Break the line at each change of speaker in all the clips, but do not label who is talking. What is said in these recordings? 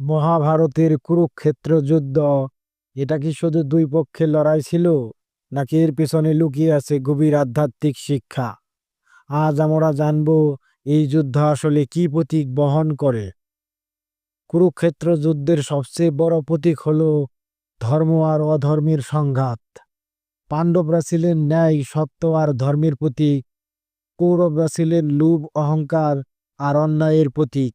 মহাভারতের কুরুক্ষেত্র যুদ্ধ, এটা কি শুধু দুই পক্ষের লড়াই ছিল, নাকি এর পেছনে লুকিয়ে আছে গভীর আধ্যাত্মিক শিক্ষা? আজ আমরা জানব, এই যুদ্ধ আসলে কি প্রতীক বহন করে? কুরুক্ষেত্র যুদ্ধের সবচেয়ে বড় প্রতীক হল ধর্ম আর অধর্মের সংঘাত। পাণ্ডবরা ছিলেন ন্যায়, সত্য আর ধর্মের প্রতীক, কৌরবরা ছিলেন লোভ, অহংকার আর অন্যায়ের প্রতীক।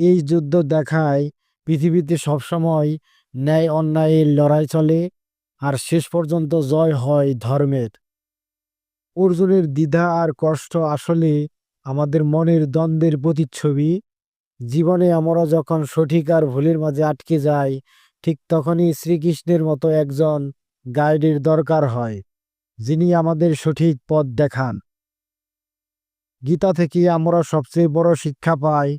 এই যুদ্ধ দেখায় পৃথিবীতে সবসময় ন্যায় অন্যায়ের লড়াই চলে আর শেষ পর্যন্ত জয় হয় ধর্মের। অর্জুনের দ্বিধা আর কষ্ট আসলে আমাদের মনের দ্বন্দ্বের প্রতিচ্ছবি। জীবনে আমরা যখন সঠিক আর ভুলের মাঝে আটকে যাই, ঠিক তখনই শ্রীকৃষ্ণের মতো একজন গাইডের দরকার হয়, যিনি আমাদের সঠিক পথ দেখান। গীতা থেকে আমরা সবচেয়ে বড় শিক্ষা পাই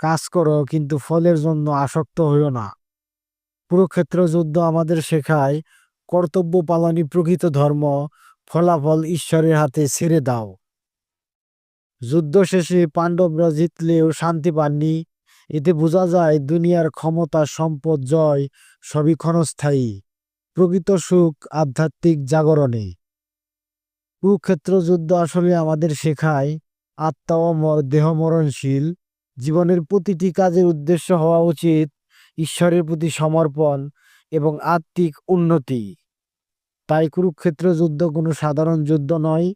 কাজ করো, কিন্তু ফলের জন্য আসক্ত হইও না। কুরুক্ষেত্র যুদ্ধ আমাদের শেখায়, কর্তব্য পালনই প্রকৃত ধর্ম, ফলাফল ঈশ্বরের হাতে ছেড়ে দাও। যুদ্ধ শেষে পাণ্ডবরা জিতলেও শান্তি পাননি। এতে বোঝা যায় দুনিয়ার ক্ষমতা, সম্পদ, জয় সবই ক্ষণস্থায়ী। প্রকৃত সুখ আধ্যাত্মিক জাগরণে। কুরুক্ষেত্র যুদ্ধ আসলে আমাদের শেখায়, আত্মা অমর, দেহ মরণশীল। জীবনের প্রতিটি কাজের উদ্দেশ্য হওয়া উচিত ঈশ্বরের প্রতি সমর্পণ এবং আত্মিক উন্নতি। তাই কুরুক্ষেত্র যুদ্ধ কোনো সাধারণ যুদ্ধ নয়,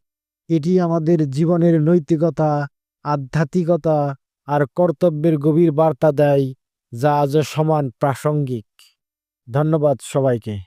এটি আমাদের জীবনের নৈতিকতা, আধ্যাত্মিকতা আর কর্তব্যের গভীর বার্তা দেয়, যা আজও সমান প্রাসঙ্গিক। ধন্যবাদ সবাইকে।